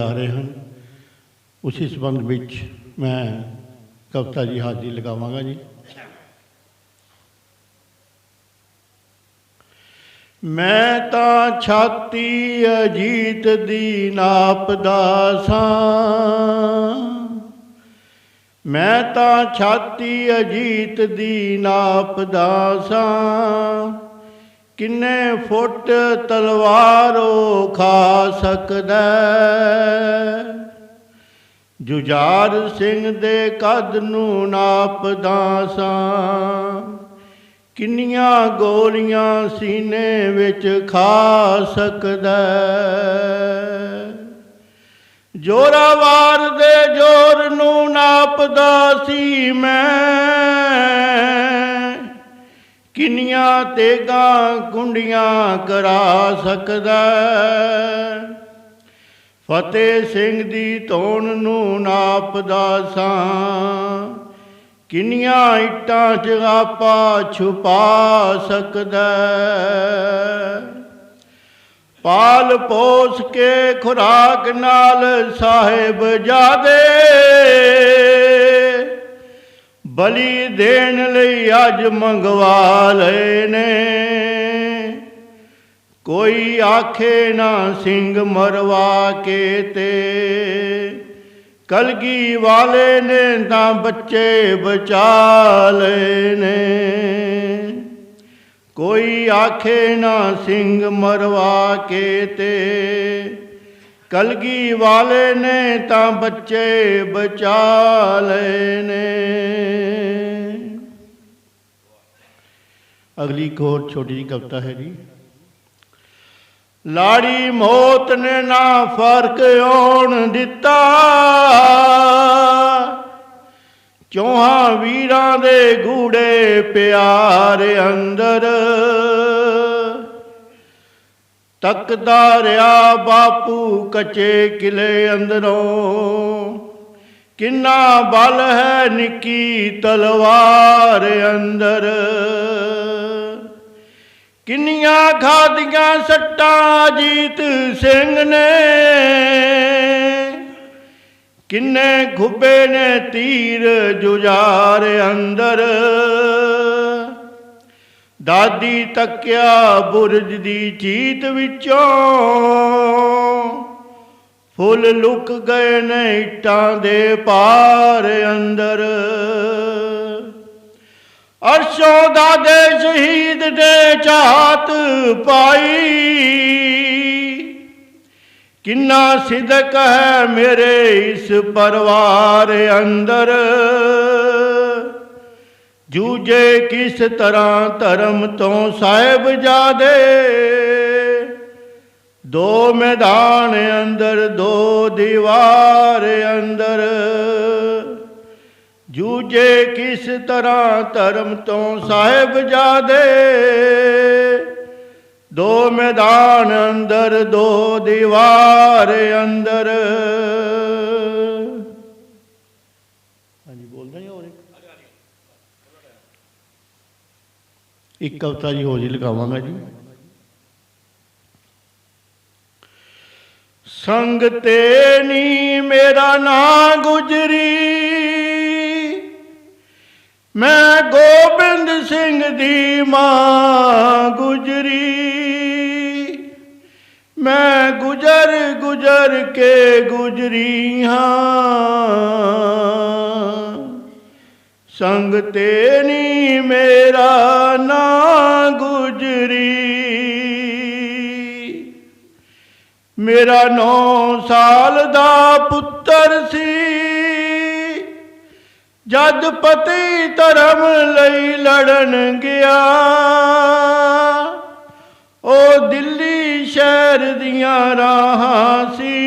ਆ ਰਹੇ ਹਨ। ਉਸੇ ਸੰਬੰਧ ਵਿੱਚ ਮੈਂ ਕਵਿਤਾ ਜੀ ਹਾਜ਼ਰੀ ਲਗਾਵਾਂਗਾ ਜੀ। ਮੈਂ ਤਾਂ ਛਾਤੀ ਅਜੀਤ ਦੀ ਨਾਪਦਾ ਸਾਂ ਮੈਂ ਤਾਂ ਛਾਤੀ ਅਜੀਤ ਦੀ ਨਾਪਦਾ ਸਾਂ ਕਿੰਨੇ ਫੁੱਟ ਤਲਵਾਰੋ ਖਾ ਸਕਦਾ? ਜੁਝਾਰ ਸਿੰਘ ਦੇ ਕੱਦ ਨੂੰ ਨਾਪਦਾ ਸਾਂ ਕਿੰਨੀਆਂ ਗੋਲੀਆਂ ਸੀਨੇ ਵਿੱਚ ਖਾ ਸਕਦਾ? ਜੋਰਾਵਾਰ ਦੇ ਜੋਰ ਨੂੰ ਨਾਪਦਾ ਸੀ ਮੈਂ। ਕਿੰਨੀਆਂ ਤੇਗਾਂ ਕੁੰਡੀਆਂ ਕਰਾ ਸਕਦਾ ਫਤਿਹ ਸਿੰਘ ਦੀ ਧੌਣ ਨੂੰ ਨਾਪਦਾ ਸਾਂ ਕਿੰਨੀਆਂ ਇੱਟਾਂ ਚ ਆਪਾ ਛੁਪਾ ਸਕਦਾ। ਪਾਲ ਪੋਸ ਕੇ ਖੁਰਾਕ ਨਾਲ ਸਾਹਿਬ ਜਾਦੇ ਬਲੀ ਦੇਣ ਲਈ ਅੱਜ ਮੰਗਵਾ ਲਏ ਨੇ। ਕੋਈ ਆਖੇ ਨਾ ਸਿੰਘ ਮਰਵਾ ਕੇ ਤੇ। ਕਲਗੀ ਵਾਲੇ ਨੇ ਤਾਂ ਬੱਚੇ ਬਚਾ ਲਏ ਨੇ। ਕੋਈ ਆਖੇ ਨਾ ਸਿੰਘ ਮਰਵਾ ਕੇ ਤੇ। ਕਲਗੀ ਵਾਲੇ ਨੇ ਤਾਂ ਬੱਚੇ ਬਚਾ ਲਏ ਨੇ। ਅਗਲੀ ਇੱਕ ਹੋਰ ਛੋਟੀ ਜਿਹੀ ਕਵਿਤਾ ਹੈ ਜੀ ਲਾੜੀ ਮੌਤ ਨੇ ਨਾ ਫ਼ਰਕ ਆਉਣ ਦਿੱਤਾ। ਚੌਹਾਂ ਵੀਰਾਂ ਦੇ ਗੂੜੇ ਪਿਆਰ ਅੰਦਰ। ਤੱਕਦਾ ਰਿਆ ਬਾਪੂ ਕੱਚੇ ਕਿਲੇ ਅੰਦਰੋਂ। ਕਿੰਨਾ ਬਲ ਹੈ ਨਿੱਕੀ ਤਲਵਾਰ ਅੰਦਰ। ਕਿੰਨੀਆਂ ਖਾਦੀਆਂ ਸੱਟਾਂ ਜੀਤ ਸਿੰਘ ਨੇ। ਕਿੰਨੇ ਖੁੱਬੇ ਨੇ ਤੀਰ ਜੁਝਾਰ ਅੰਦਰ। ਦਾਦੀ ਤੱਕਿਆ ਬੁਰਜ ਦੀ ਚੀਤ ਵਿੱਚੋਂ। ਫੁੱਲ ਲੁਕ ਗਏ ਨੇ ਇੱਟਾਂ ਦੇ ਪਾਰ ਅੰਦਰ। ਅਰਸ਼ੋਂ ਦਾ ਦੇ ਸ਼ਹੀਦ ਦੇ ਚਾਹਤ ਪਾਈ। ਕਿੰਨਾ ਸਿਦਕ ਹੈ ਮੇਰੇ ਇਸ ਪਰਿਵਾਰ ਅੰਦਰ। ਜੂਝੇ ਕਿਸ ਤਰ੍ਹਾਂ ਧਰਮ ਤੋਂ ਸਾਹਿਬ ਜਾਦੇ? ਦੋ ਮੈਦਾਨ ਅੰਦਰ, ਦੋ ਦੀਵਾਰ ਅੰਦਰ। ਜੂਝੇ ਕਿਸ ਤਰ੍ਹਾਂ ਧਰਮ ਤੋਂ ਸਾਹਿਬ ਜਾਦੇ? ਦੋ ਮੈਦਾਨ ਅੰਦਰ, ਦੋ ਦੀਵਾਰ ਅੰਦਰ ਹਾਂਜੀ ਬੋਲਦਾ ਜੀ ਹੋਰ ਇੱਕ ਇੱਕ ਕਵਿਤਾ ਜੀ ਹੋਰ ਜੀ ਲਗਾਵਾਂਗਾ ਜੀ। ਸੰਗ ਤੇ ਨੀ ਮੇਰਾ ਨਾਂ ਗੁਜਰੀ। ਮੈਂ ਗੋਬਿੰਦ ਸਿੰਘ ਦੀ ਮਾਂ ਗੁਜਰੀ। ਮੈਂ ਗੁਜਰ ਗੁਜਰ ਕੇ ਗੁਜਰੀ ਹਾਂ। ਸੰਗ ਤੇ ਨੀ ਮੇਰਾ ਮੇਰਾ ਨੌ ਸਾਲ ਦਾ ਪੁੱਤਰ ਸੀ। ਜਦ ਪਤੀ ਧਰਮ ਲਈ ਲੜਨ ਗਿਆ, ਉਹ ਦਿੱਲੀ ਸ਼ਹਿਰ ਦੀਆਂ ਰਾਹਾਂ ਸੀ।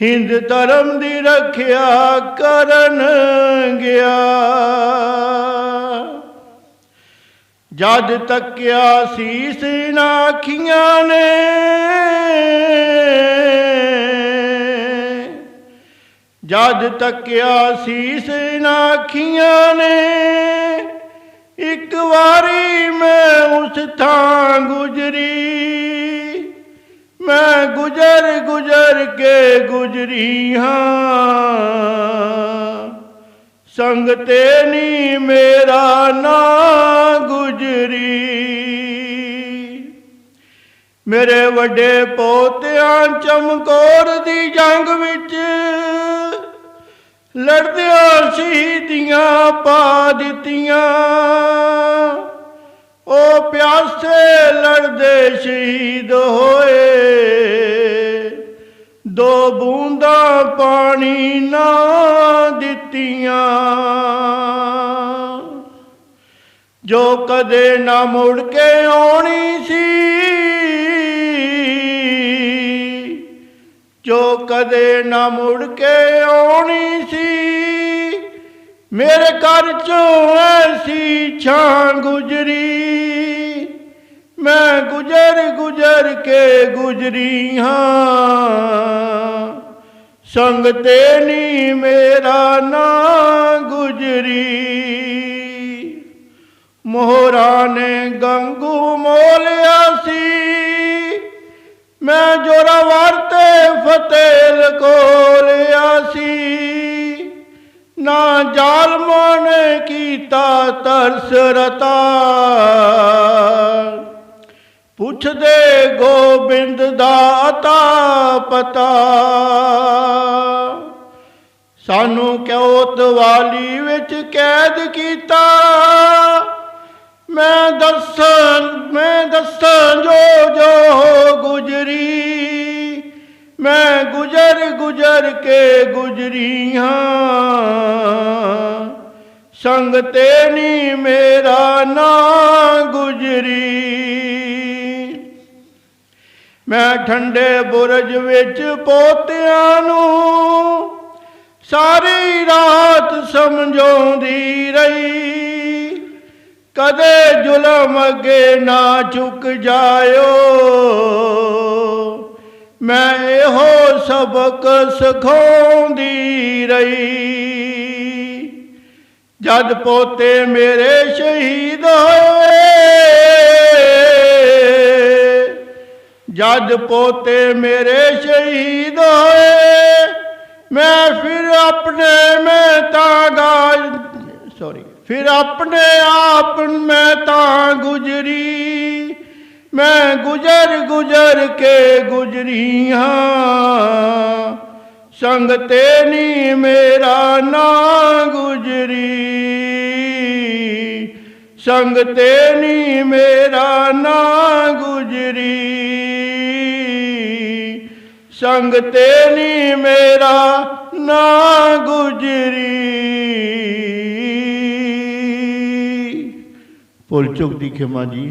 ਹਿੰਦ ਧਰਮ ਦੀ ਰੱਖਿਆ ਕਰਨ ਗਿਆ। ਜਦ ਤੱਕਿਆ ਸੀਸ ਨਾ ਅੱਖੀਆਂ ਨੇ, ਜਦ ਤੱਕਿਆ ਸੀਸ ਨਾ ਅੱਖੀਆਂ ਨੇ, ਇੱਕ ਵਾਰੀ ਮੈਂ ਉਸ ਥਾਂ ਗੁਜਰੀ, ਮੈਂ ਗੁਜਰ ਗੁਜਰ ਕੇ ਗੁਜਰੀ ਹਾਂ। ਸੰਗ ਤੇ ਨੀ ਮੇਰਾ ਨਾ ਮੇਰੇ ਵੱਡੇ ਪੋਤਿਆਂ ਚਮਕੌਰ ਦੀ ਜੰਗ ਵਿੱਚ ਲੜਦਿਆਂ ਸ਼ਹੀਦੀਆਂ ਪਾ ਦਿੱਤੀਆਂ। ਉਹ ਪਿਆਸੇ ਲੜਦੇ ਸ਼ਹੀਦ ਹੋਏ। ਦੋ ਬੂੰਦਾਂ ਪਾਣੀ ਨਾ ਦਿੱਤੀਆਂ। ਜੋ ਕਦੇ ਨਾ ਮੁੜ ਕੇ ਆਉਣੀ ਸੀ ਜੋ ਕਦੇ ਨਾ ਮੁੜ ਕੇ ਆਉਣੀ ਸੀ। ਮੇਰੇ ਘਰ ਚੋਂ ਐਸੀ ਛਾਂ ਗੁਜਰੀ। ਮੈਂ ਗੁਜਰ ਗੁਜਰ ਕੇ ਗੁਜਰੀ ਹਾਂ। ਸੰਗ ਤੇ ਨੀ ਮੇਰਾ ਨਾ ਗੁਜਰੀ। ਮੋਹਰਾ ਨੇ ਗੰਗੂ ਮੋਲਿਆ ਸੀ। ਮੈਂ ਜੋਰਾਵਰ ਤੇ ਫਤਿਹ ਕੋਲਿਆ ਸੀ ਨਾ ਜ਼ਾਲਮਾਂ ਨੇ ਕੀਤਾ ਤਰਸ ਰਤਾ। ਪੁੱਛਦੇ ਗੋਬਿੰਦ ਦਾ ਅਤਾ ਪਤਾ। ਸਾਨੂੰ ਕਿਉਂ ਤਵਾਲੀ ਵਿੱਚ ਕੈਦ ਕੀਤਾ। ਮੈਂ ਦੱਸਾਂ ਮੈਂ ਦੱਸਾਂ ਕਰਕੇ ਗੁਜ਼ਰੀਆਂ। ਕੇ ਸੰਗ ਤੇ ਨੀ ਮੇਰਾ ਨਾ ਗੁਜਰੀ। ਮੈਂ ਠੰਡੇ ਬੁਰਜ ਵਿੱਚ ਪੋਤਿਆਂ ਨੂੰ ਸਾਰੀ ਰਾਤ ਸਮਝਾਉਂਦੀ ਰਹੀ। ਕਦੇ ਜ਼ੁਲਮ ਅੱਗੇ ਨਾ ਝੁਕ ਜਾਇਓ। ਮੈਂ ਇਹੋ ਸਬਕ ਸਿਖਾਉਂਦੀ ਰਹੀ। ਜਦ ਪੋਤੇ ਮੇਰੇ ਸ਼ਹੀਦ ਹੋਏ, ਜਦ ਪੋਤੇ ਮੇਰੇ ਸ਼ਹੀਦ ਹੋਏ, ਮੈਂ ਫਿਰ ਆਪਣੇ, ਮੈਂ ਤਾਂ ਗਾਜ ਸੌਰੀ ਫਿਰ ਆਪਣੇ ਆਪ ਮੈਂ ਤਾਂ ਗੁਜਰੀ। ਮੈਂ ਗੁਜਰ ਗੁਜਰ ਕੇ ਗੁਜਰੀ ਹਾਂ ਸੰਗ ਤੇ ਨੀ ਮੇਰਾ ਨਾ ਗੁਜਰੀ ਸੰਗ ਤੇ ਨੀ ਮੇਰਾ ਨਾ ਗੁਜਰੀ ਸੰਗ ਤੇ ਨੀ ਮੇਰਾ ਨਾ ਗੁਜਰੀ ਭੁੱਲ ਚੁੱਕ ਦੀ ਖਿਮਾ ਜੀ